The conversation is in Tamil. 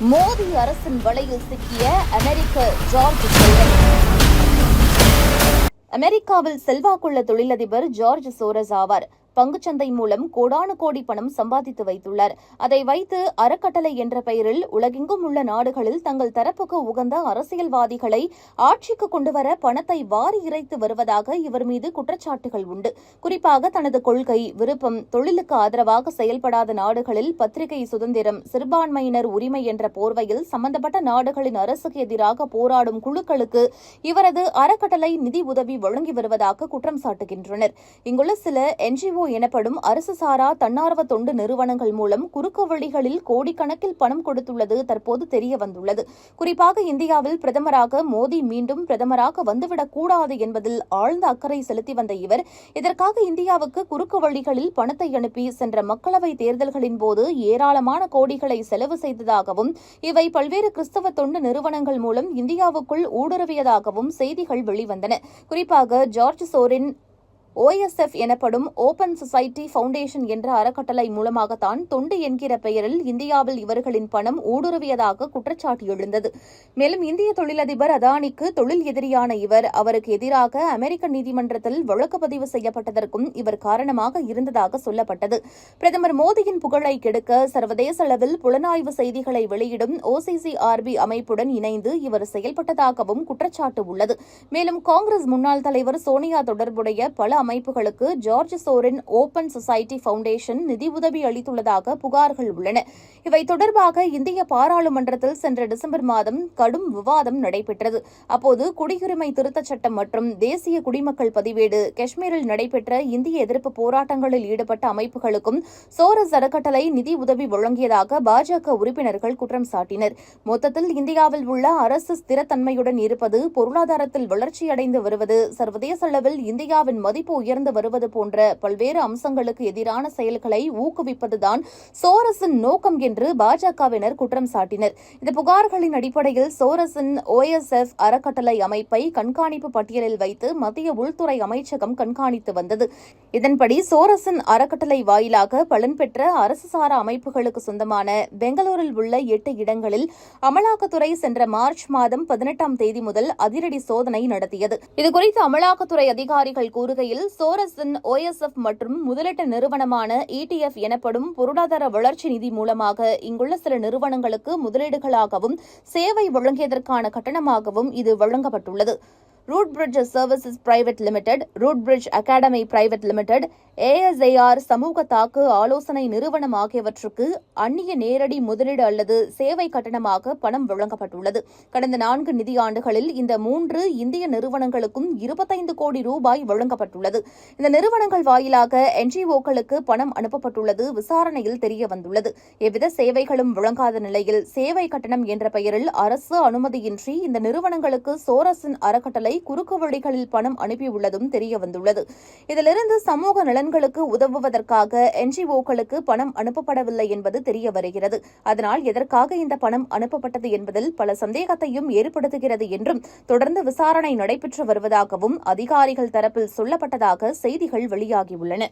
மோடி அரசின் வலையில் சிக்கிய அமெரிக்க ஜார்ஜ் சோரஸ். அமெரிக்காவில் செல்வாக்குள்ள தொழிலதிபர் ஜார்ஜ் சோரஸ் ஆவார். பங்குச்சந்தை மூலம் கோடானு கோடி பணம் சம்பாதித்து வைத்துள்ளார். அதை வைத்து அறக்கட்டளை என்ற பெயரில் உலகெங்கும் உள்ள நாடுகளில் தங்கள் தரப்புக்கு உகந்த அரசியல்வாதிகளை ஆட்சிக்கு கொண்டுவர பணத்தை வாரி இறைத்து வருவதாக இவர் மீது குற்றச்சாட்டுகள் உண்டு. குறிப்பாக தனது கொள்கை விருப்பம் தொழிலுக்கு ஆதரவாக செயல்படாத நாடுகளில் பத்திரிகை சுதந்திரம் சிறுபான்மையினர் உரிமை என்ற போர்வையில் சம்பந்தப்பட்ட நாடுகளின் அரசுக்கு எதிராக போராடும் குழுக்களுக்கு இவரது அறக்கட்டளை நிதி உதவி வழங்கி வருவதாக குற்றம் சாட்டுகின்றனர். இங்குள்ள சில என்ஜிஓ எனப்படும் அரசு சாரா தன்னார்வ தொண்டு நிறுவனங்கள் மூலம் குறுக்கு வழிகளில் கோடிக்கணக்கில் பணம் கொடுத்துள்ளது தற்போது தெரிய வந்துள்ளது குறிப்பாக இந்தியாவில் பிரதமராக மோடி மீண்டும் பிரதமராக வந்துவிடக் கூடாது என்பதில் ஆழ்ந்த அக்கறை செலுத்தி வந்த இவர் இதற்காக இந்தியாவுக்கு குறுக்கு வழிகளில் பணத்தை அனுப்பி சென்ற மக்களவை தேர்தல்களின் போது ஏராளமான கோடிகளை செலவு செய்ததாகவும் இவை பல்வேறு கிறிஸ்தவ தொண்டு நிறுவனங்கள் மூலம் இந்தியாவுக்குள் ஊடுருவியதாகவும் செய்திகள் வெளிவந்தன. குறிப்பாக ஜார்ஜ் சோரின் ஓஎஸ்எஃப் எனப்படும் ஓபன் சொசைட்டி ஃபவுண்டேஷன் என்ற அறக்கட்டளை மூலமாகத்தான் தொண்டு என்கிற பெயரில் இந்தியாவில் இவர்களின் பணம் ஊடுருவியதாக குற்றச்சாட்டு எழுந்தது. மேலும் இந்திய தொழிலதிபர் அதானிக்கு தொழில் எதிரியான இவர் அவருக்கு எதிராக அமெரிக்க நீதிமன்றத்தில் வழக்கு பதிவு செய்யப்பட்டதற்கும் இவர் காரணமாக இருந்ததாக சொல்லப்பட்டது. பிரதமர் மோடியின் புகழை கெடுக்க சர்வதேச அளவில் புலனாய்வு செய்திகளை வெளியிடும் ஓசிசிஆர்பி அமைப்புடன் இணைந்து இவர் செயல்பட்டதாகவும் குற்றச்சாட்டு உள்ளது. மேலும் காங்கிரஸ் முன்னாள் தலைவர் சோனியா தொடர்புடைய பல அமைப்புகளுக்கு ஜார்ஜ் சோரின் ஓபன் சொசைட்டி ஃபவுண்டேஷன் நிதியுதவி அளித்துள்ளதாக புகார்கள் உள்ளன. இவை தொடர்பாக இந்திய பாராளுமன்றத்தில் சென்ற டிசம்பர் மாதம் கடும் விவாதம் நடைபெற்றது. அப்போது குடியுரிமை திருத்தச் சட்டம் மற்றும் தேசிய குடிமக்கள் பதிவேடு காஷ்மீரில் நடைபெற்ற இந்திய எதிர்ப்பு போராட்டங்களில் ஈடுபட்ட அமைப்புகளுக்கும் சோரஸ் அறக்கட்டளை நிதி உதவி வழங்கியதாக பாஜக உறுப்பினர்கள் குற்றம் சாட்டினர். மொத்தத்தில் இந்தியாவில் உள்ள அரசு ஸ்திரத்தன்மையுடன் இருப்பது பொருளாதாரத்தில் வளர்ச்சியடைந்து வருவது சர்வதேச அளவில் இந்தியாவின் மதிப்பு உயர்ந்து வருவது போன்ற பல்வேறு அம்சங்களுக்கு எதிரான செயல்களை ஊக்குவிப்பதுதான் சோரஸின் நோக்கம் என்று பாஜகவினர் குற்றம் சாட்டினர். இந்த புகார்களின் அடிப்படையில் சோரஸின் ஓஎஸ்எஃப் அறக்கட்டளை அமைப்பை கண்காணிப்பு பட்டியலில் வைத்து மத்திய உள்துறை அமைச்சகம் கண்காணித்து வந்தது. இதன்படி சோரஸின் அறக்கட்டளை வாயிலாக பலன் பெற்ற அரசு சாரா அமைப்புகளுக்கு சொந்தமான பெங்களூரில் உள்ள எட்டு இடங்களில் அமலாக்கத்துறை சென்ற மார்ச் மாதம் பதினெட்டாம் தேதி முதல் அதிரடி சோதனை நடத்தியது. இதுகுறித்து அமலாக்கத்துறை அதிகாரிகள் கூறுகையில் சோரஸின் ஓஎஸ்எஃப் மற்றும் முதலீட்டு நிறுவனமான இடிஎஃப் எனப்படும் பொருளாதார வளர்ச்சி நிதி மூலமாக இங்குள்ள சில நிறுவனங்களுக்கு முதலீடுகளாகவும் சேவை வழங்கியதற்கான கட்டணமாகவும் இது வழங்கப்பட்டுள்ளது. Root bridge services private limited root bridge academy private limited ASIR சமூக தாக்கு ஆலோசனை நிறுவனம் ஆகியவற்றுக்கு அந்நிய நேரடி முதலீடு அல்லது சேவை கட்டணமாக பணம் வழங்கப்பட்டுள்ளது. கடந்த நான்கு நிதியாண்டுகளில் இந்த மூன்று இந்திய நிறுவனங்களுக்கும் இருபத்தைந்து கோடி ரூபாய் வழங்கப்பட்டுள்ளது. இந்த நிறுவனங்கள் வாயிலாக என்ஜிஓக்களுக்கு பணம் அனுப்பப்பட்டுள்ளது விசாரணையில் தெரிய வந்துள்ளது எவ்வித சேவைகளும் வழங்காத நிலையில் சேவை கட்டணம் என்ற பெயரில் அரசு அனுமதியின்றி இந்த நிறுவனங்களுக்கு சோரஸின் அறக்கட்டளை குறுக்கு வழிகளில் பணம் அனுப்பியுள்ளதும் தெரியவந்துள்ளது. இதிலிருந்து சமூக நலன்களுக்கு உதவுவதற்காக என்ஜிஓக்களுக்கு பணம் அனுப்பப்படவில்லை என்பது தெரிய வருகிறது அதனால் எதற்காக இந்த பணம் அனுப்பப்பட்டது என்பதில் பல சந்தேகத்தையும் ஏற்படுத்துகிறது என்றும் தொடர்ந்து விசாரணை நடைபெற்று வருவதாகவும் அதிகாரிகள் தரப்பில் சொல்லப்பட்டதாக செய்திகள் வெளியாகியுள்ளன.